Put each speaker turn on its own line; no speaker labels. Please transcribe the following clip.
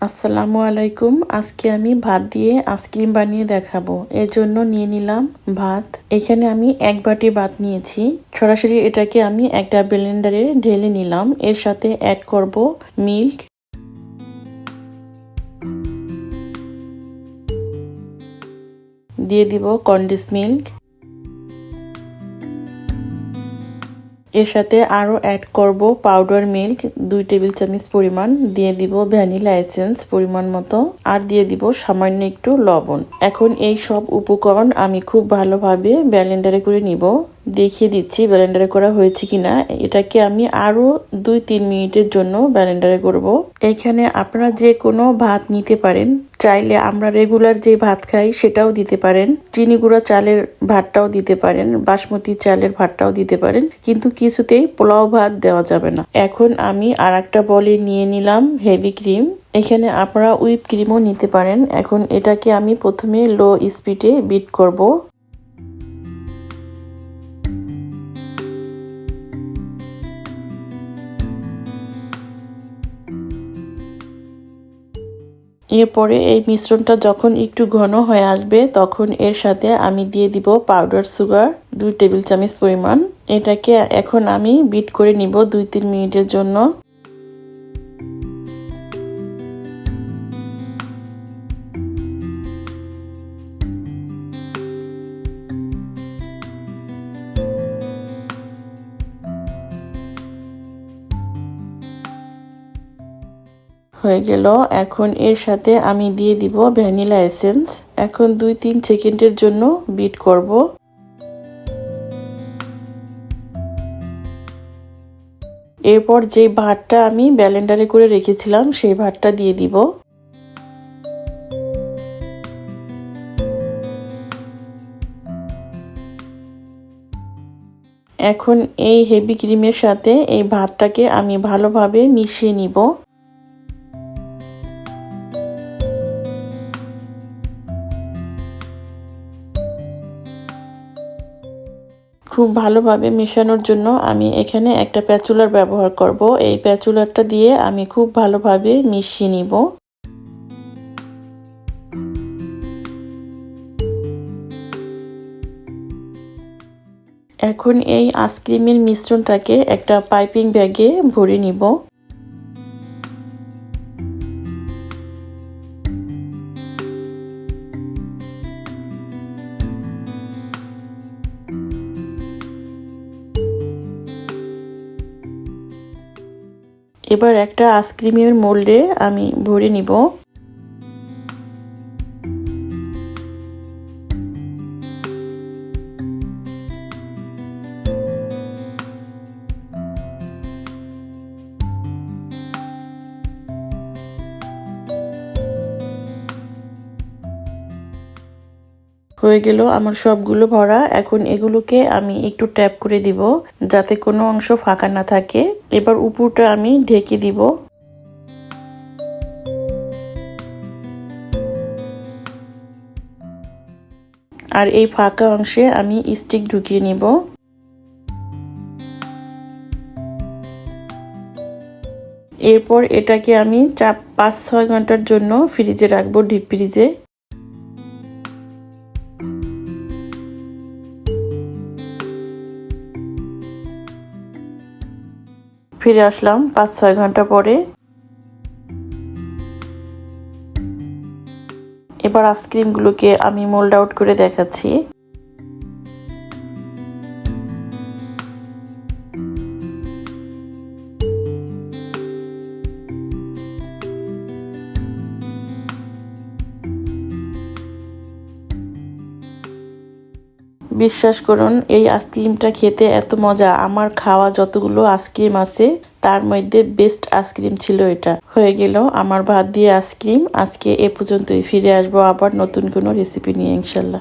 আসসালামু আলাইকুম। আজকে আমি ভাত দিয়ে আইসক্রিম বানিয়ে দেখাবো। এর জন্য নিয়ে নিলাম ভাত। এখানে আমি এক বাটি ভাত নিয়েছি। সরাসরি এটাকে আমি একটা ব্লেন্ডারে ঢেলে নিলাম। এর সাথে অ্যাড করব মিল্ক দিয়ে দিব কন্ডিস মিল্ক এর সাথে আরও অ্যাড করব পাউডার মিল্ক দুই টেবিল চামচ পরিমাণ, দিয়ে দিব ভ্যানিলা এসেন্স পরিমাণ মতো, আর দিয়ে দিব সামান্য একটু লবণ। এখন এই সব উপকরণ আমি খুব ভালোভাবে ব্যালেন্ডারে করে নিব। দেখিয়ে দিচ্ছি ব্যালেন্ডারে করা হয়েছে কিনা। এটাকে আমি আরও দুই তিন মিনিটের জন্য ব্যালেন্ডারে করব। এখানে আপনারা যে কোনো ভাত নিতে পারেন। চাইলে আমরা রেগুলার যে ভাত খাই সেটাও দিতে পারেন। চিনি গুঁড়া চালের ভাতটাও দিতে পারেন। বাসমতি চালের ভাতটাও দিতে পারেন। কিন্তু কিছুতেই পোলাও ভাত দেওয়া যাবে না। এখন আমি আর একটা বলে নিয়ে নিলাম হেভি ক্রিম। এখানে আপনারা উইপ ক্রিমও নিতে পারেন। এখন এটাকে আমি প্রথমে লো স্পিডে বিট করব। এরপরে এই মিশ্রণটা যখন একটু ঘন হয়ে আসবে, তখন এর সাথে আমি দিয়ে দিব পাউডার সুগার দুই টেবিল চামচ পরিমাণ। এটাকে এখন আমি বিট করে নিব দুই তিন মিনিটের জন্য। হয়ে গেল। এখন এর সাথে আমি দিয়ে দিব ভ্যানিলা এসেন্স। এখন দুই তিন সেকেন্ডের জন্য বিট করব। এরপর যে ভাতটা আমি ব্যালেন্ডারে করে রেখেছিলাম, সেই ভাতটা দিয়ে দিব। এখন এই হেভি ক্রিমের সাথে এই ভাতটাকে আমি ভালোভাবে মিশিয়ে নিব। খুব ভালোভাবে মেশানোর জন্য আমি এখানে একটা প্যাচুলার ব্যবহার করব। এই প্যাচুলারটা দিয়ে আমি খুব ভালোভাবে মিশিয়ে নিব। এখন এই আইসক্রিমের মিশ্রণটাকে একটা পাইপিং ব্যাগে ভরে নিব। এবার একটা আইসক্রিমের মোল্ডে আমি ভরে নিব। হয়ে গেল। আমার সবগুলো ভরা। এখন এগুলোকে আমি একটু ট্যাপ করে দিব যাতে কোনো অংশ ফাঁকা না থাকে। এবার উপরটা আমি ঢেকে দিব। আর এই ফাঁকা অংশে আমি স্টিক ঢুকিয়ে নিব। এরপর এটাকে আমি চাপ পাঁচ, ছয় ঘণ্টার জন্য ফ্রিজে রাখব, ডিপ ফ্রিজে। ফিরে আসলাম পাঁচ ছয় ঘণ্টা পরে। এবার আইসক্রিমগুলোকে আমি মোল্ড আউট করে দেখাচ্ছি। বিশ্বাস করুন, এই আইসক্রিমটা খেতে এত মজা। আমার খাওয়া যতগুলো আইসক্রিম আছে, তার মধ্যে বেস্ট আইসক্রিম ছিল এটা। হয়ে গেল আমার ভাত দিয়ে আইসক্রিম। আজকে এ পর্যন্তই। ফিরে আসব আবার নতুন কোনো রেসিপি নিয়ে, ইনশাল্লাহ।